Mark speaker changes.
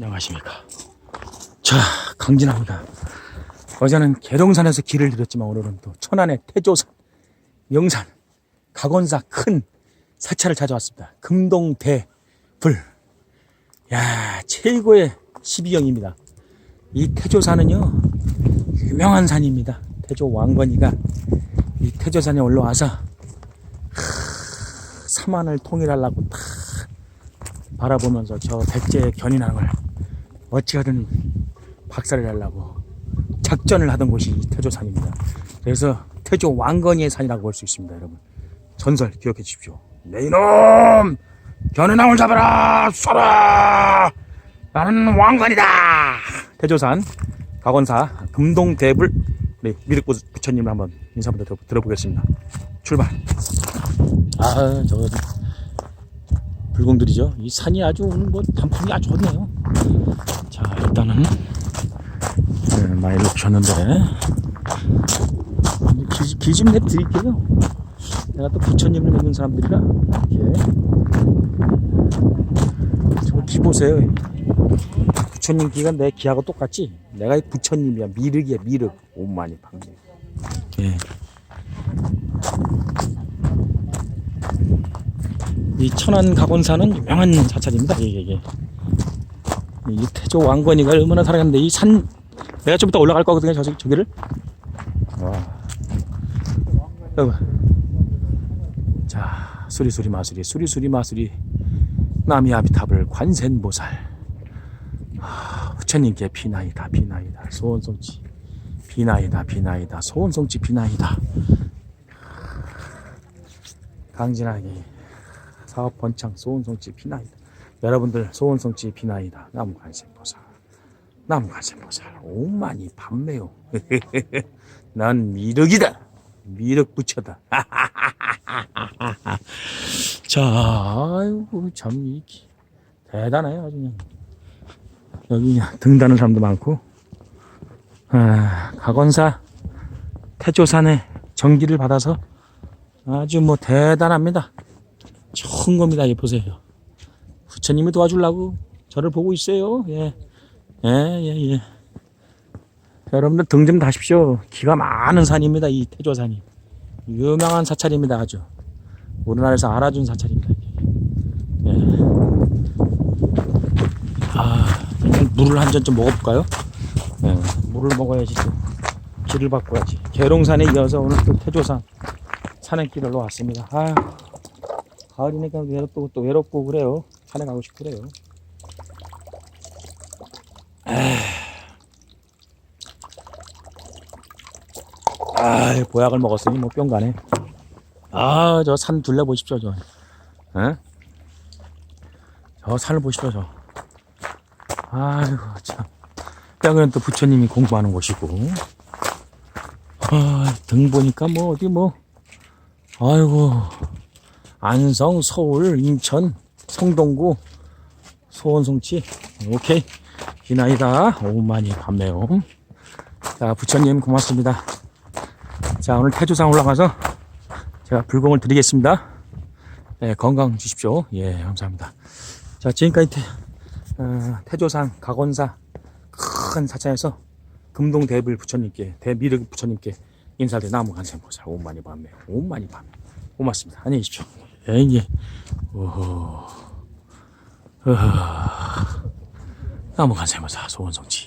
Speaker 1: 안녕하십니까. 자, 강진합니다. 어제는 계룡산에서 길을 들였지만 오늘은 또 천안의 태조산, 명산, 각원사 큰 사찰을 찾아왔습니다. 금동대불. 야, 최고의 12경입니다. 이 태조산은요, 유명한 산입니다. 태조 왕건이가 이 태조산에 올라와서 하, 삼안을 통일하려고 탁 바라보면서 저 백제의 견인하는 걸 어찌하든 박살을 내려고 작전을 하던 곳이 이 태조산입니다. 그래서 태조 왕건이의 산이라고 볼 수 있습니다, 여러분. 전설 기억해 주십시오. 내 이놈! 견인왕을 잡아라! 쏴라! 나는 왕건이다! 태조산, 각원사, 금동대불, 네, 미륵부 부처님 한번 인사 한번 들어- 들어 보겠습니다. 출발! 아, 저, 불공들이죠. 이 산이 아주 뭐 단풍이 아주 좋네요. 자, 일단은, 네, 많이 놓으셨는데, 기좀 내 드릴게요. 내가 또 부처님을 믿는 사람들이라, 이렇게. 저기 보세요. 부처님 기가 내 기하고 똑같지? 내가 이 부처님이야. 미륵이야, 미륵. 오만이 방금. 예. 이 천안 각원사는 유명한 사찰입니다. 이게, 이게. 이 태조 왕건이가 얼마나 살아갔는데 이 산 내가 좀 이따 올라갈 거거든요. 저 저기를. 와. 여기. 자, 수리수리 마수리 수리수리 마수리 남이아비탑을 관센보살. 아, 부처님께 비나이다 비나이다 소원성치 비나이다 비나이다 소원성치 비나이다 강진하게 사업 번창 소원성치 비나이다 여러분들 소원성치 비나이다. 나무관세보살. 나무관세보살. 오만이 밤매요. 난 미륵이다. 미륵 부처다. 자 아이고 참 대단해요 아주 여기 등다는 사람도 많고. 아, 각원사 태조산의 전기를 받아서 아주 뭐 대단합니다. 좋은 겁니다. 이 보세요. 부처님이 도와주려고 저를 보고 있어요. 예. 예, 예, 예. 여러분들 등 좀 다십시오. 기가 많은 산입니다. 이 태조산이. 유명한 사찰입니다. 아주. 우리나라에서 알아준 사찰입니다. 예. 아, 물을 한 잔 좀 먹어볼까요? 예, 물을 먹어야지 또 길을 바꿔야지. 계룡산에 이어서 오늘 또 태조산 산행길로 왔습니다. 아, 가을이니까 외롭고 또 외롭고 그래요. 가고 싶고 그래요. 아, 보약을 먹었으니 뭐 뿅 가네. 아, 저 산 둘러 보십시오, 저. 에? 저 산을 보십시오, 저. 아이고, 참. 여기는 또 부처님이 공부하는 곳이고. 아, 등 보니까 뭐, 어디 뭐. 아이고. 안성, 서울, 인천, 성동구, 소원송치. 오케이. 기나이다. 오만이 밤매요. 자, 부처님 고맙습니다. 자, 오늘 태조산 올라가서 제가 불공을 드리겠습니다. 네, 건강 주십시오. 예, 감사합니다. 자, 지금까지 태, 어, 태조산 각원사 큰 사찰에서 금동 대불 부처님께 대미륵 부처님께 인사드려 나무 간생보살 오만이 밤에 오만이 밤에 고맙습니다. 안녕히 계십시오. 예, 예. 오호. 어허. 간생보살 소원성치